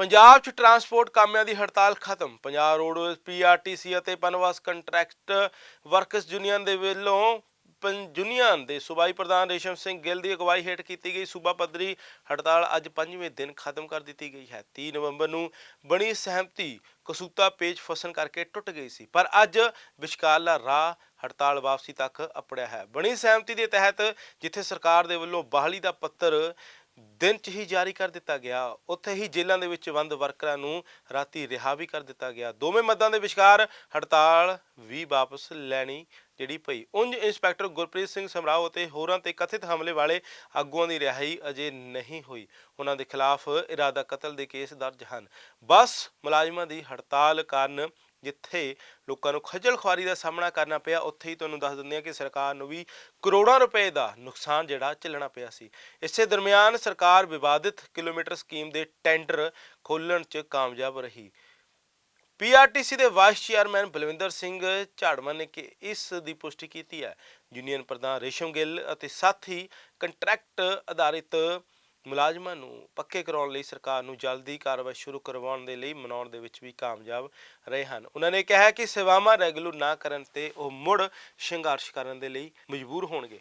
ਪੰਜਾਬ 'ਚ ਟਰਾਂਸਪੋਰਟ ਕਾਮਿਆਂ ਦੀ ਹੜਤਾਲ ਖਤਮ। ਪੰਜਾਬ ਰੋਡਵੇਜ਼ ਪੀਆਰਟੀਸੀ ਅਤੇ ਪਨਵਾਸ ਕੰਟਰੈਕਟ ਵਰਕਰਸ ਯੂਨੀਅਨ ਦੇ ਵੱਲੋਂ ਪੰ, ਯੂਨੀਅਨ ਦੇ ਸੂਬਾਈ ਪ੍ਰਧਾਨ ਰੇਸ਼ਮ ਸਿੰਘ ਗਿੱਲ ਦੀ ਅਗਵਾਈ ਹੇਠ ਕੀਤੀ ਗਈ। ਸੂਬਾ ਪੱਧਰੀ ਹੜਤਾਲ ਅੱਜ ਪੰਜਵੇਂ ਦਿਨ ਖਤਮ ਕਰ ਦਿੱਤੀ ਗਈ ਹੈ। 30 ਨਵੰਬਰ ਨੂੰ ਬਣੀ ਸਹਿਮਤੀ ਕਸੂਤਾ ਪੇਜ ਫਸਣ ਕਰਕੇ ਟੁੱਟ ਗਈ ਸੀ। ਪਰ ਅੱਜ ਵਿਚਕਾਰਲਾ ਰਾਹ ਹੜਤਾਲ ਵਾਪਸੀ ਤੱਕ ਅਪੜਿਆ ਹੈ। ਬਣੀ ਸਹਿਮਤੀ ਦੇ ਤਹਿਤ ਜਿੱਥੇ ਸਰਕਾਰ ਦੇ ਵੱਲੋਂ ਬਾਹਲੀ ਦਾ ਪੱਤਰ ਦਿਨ ਚ ਹੀ ਜਾਰੀ ਕਰ ਦਿੱਤਾ ਗਿਆ। ਉੱਥੇ ਹੀ ਜੇਲ੍ਹਾਂ ਦੇ ਵਿੱਚ ਬੰਦ ਵਰਕਰਾਂ ਨੂੰ ਰਾਤੀ ਰਿਹਾ ਵੀ ਕਰ ਦਿੱਤਾ ਗਿਆ। ਦੋਵੇਂ ਮੱਦਾਂ ਦੇ ਵਿਚਕਾਰ ਹੜਤਾਲ ਵੀ ਵਾਪਸ ਲੈਣੀ ਜਿਹੜੀ ਪਈ। ਉਂਝ ਇੰਸਪੈਕਟਰ ਗੁਰਪ੍ਰੀਤ ਸਿੰਘ ਸਮਰਾਓ ਅਤੇ ਹੋਰਾਂ ਤੇ ਕਥਿਤ ਹਮਲੇ ਵਾਲੇ ਆਗੂਆਂ ਦੀ ਰਿਹਾਈ ਅਜੇ ਨਹੀਂ ਹੋਈ। ਉਹਨਾਂ ਦੇ ਖਿਲਾਫ ਇਰਾਦਾ ਕਤਲ ਦੇ ਕੇਸ ਦਰਜ ਹਨ। ਬਸ ਮੁਲਾਜ਼ਮਾਂ ਦੀ ਹੜਤਾਲ ਕਾਰਨ ਜਿੱਥੇ ਲੋਕਾਂ ਨੂੰ ਖੱਜਲ ਖੁਆਰੀ ਦਾ ਸਾਹਮਣਾ ਕਰਨਾ ਪਿਆ, ਉੱਥੇ ਹੀ ਤੁਹਾਨੂੰ ਦੱਸ ਦਿੰਦੇ ਹਾਂ ਕਿ ਸਰਕਾਰ ਨੂੰ ਵੀ ਕਰੋੜਾਂ ਰੁਪਏ ਦਾ ਨੁਕਸਾਨ ਜਿਹੜਾ ਝੱਲਣਾ ਪਿਆ ਸੀ। ਇਸੇ ਦਰਮਿਆਨ ਸਰਕਾਰ ਵਿਵਾਦਿਤ ਕਿਲੋਮੀਟਰ ਸਕੀਮ ਦੇ ਟੈਂਡਰ ਖੋਲਣ 'ਚ ਕਾਮਯਾਬ ਰਹੀ। ਪੀਆਰਟੀਸੀ ਦੇ ਵਾਈਸ ਚੇਅਰਮੈਨ ਬਲਵਿੰਦਰ ਸਿੰਘ ਝਾੜਮਨ ਨੇ ਕਿ ਇਸ ਦੀ ਪੁਸ਼ਟੀ ਕੀਤੀ ਹੈ। ਯੂਨੀਅਨ ਪ੍ਰਧਾਨ ਰੇਸ਼ਮ ਗਿੱਲ ਅਤੇ ਸਾਥੀ ਕੰਟਰੈਕਟ ਆਧਾਰਿਤ ਮੁਲਾਜ਼ਮਾਂ ਨੂੰ ਪੱਕੇ ਕਰਾਉਣ ਲਈ ਸਰਕਾਰ ਨੂੰ ਜਲਦੀ ਕਾਰਵਾਈ ਸ਼ੁਰੂ ਕਰਵਾਉਣ ਦੇ ਲਈ ਮਨਾਉਣ ਦੇ ਵਿੱਚ ਵੀ ਕਾਮਯਾਬ ਰਹੇ ਹਨ। ਉਹਨਾਂ ਨੇ ਕਿਹਾ ਕਿ ਸੇਵਾਵਾਂ ਰੈਗੂਲਰ ਨਾ ਕਰਨ ਤੇ ਉਹ ਮੁੜ ਸੰਘਰਸ਼ ਕਰਨ ਦੇ ਲਈ ਮਜਬੂਰ ਹੋਣਗੇ।